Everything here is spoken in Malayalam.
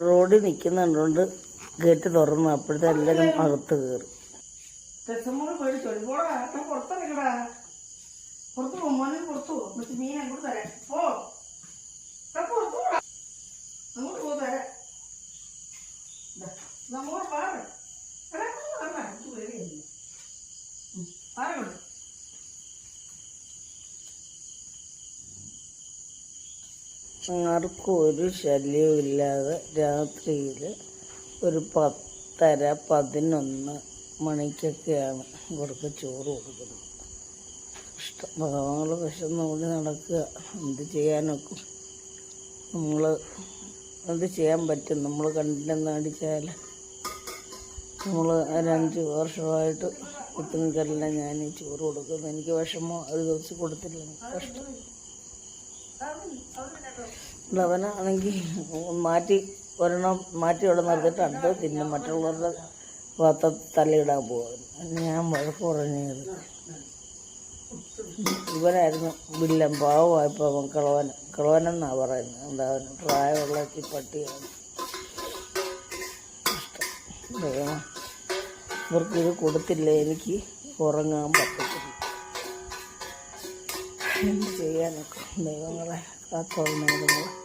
റോഡിൽ നിൽക്കുന്നുണ്ട് ഗേറ്റ് തുറന്നു. അപ്പോഴത്തെ എല്ലാവരും അകത്ത് കയറി. പേടിച്ചോളി ആർക്കും ഒരു ശല്യവും ഇല്ലാതെ രാത്രിയിൽ ഒരു പത്തര പതിനൊന്ന് മണിക്കൊക്കെയാണ് ഇവർക്ക് ചോറ് കൊടുക്കുന്നത്. ഇഷ്ടം പാവങ്ങൾ വിശന്ന് ഓടി നടക്കുക. എന്ത് ചെയ്യാനൊക്കെ. നമ്മൾ എന്ത് ചെയ്യാൻ പറ്റും? നമ്മൾ കണ്ടില്ലെന്ന് അടിച്ചാൽ നമ്മൾ ഒരഞ്ച് വർഷമായിട്ട് കുത്തുങ്ങൾക്കെല്ലാം ഞാൻ ചോറ് കൊടുക്കുന്നു. എനിക്ക് വിഷമോ ഒരു ദിവസം കൊടുത്തില്ല. കഷ്ടം. അവനാണെങ്കിൽ മാറ്റി ഒരെണ്ണം മാറ്റി ഇവിടെ നിർത്തിയിട്ട് അടുത്തത് മറ്റുള്ളവരുടെ പാത്ര തലയിടാൻ പോകും ഞാൻ വഴക്ക് പറഞ്ഞത് ഇവനായിരുന്നു വില്ലൻ പാവമായപ്പോൾ അവൻ കിളവൻ. കിളവനെന്നാണ് പറയുന്നത്. എന്താ പ്രായമുള്ള പട്ടിയാണ് ഇഷ്ടം. ദൈവമേ. ഇവർക്കിത് കൊടുത്തില്ല? എനിക്ക് ഉറങ്ങാൻ പറ്റത്തില്ല. ചെയ്യാനൊക്കെ ദൈവങ്ങളെ കാത്തോളം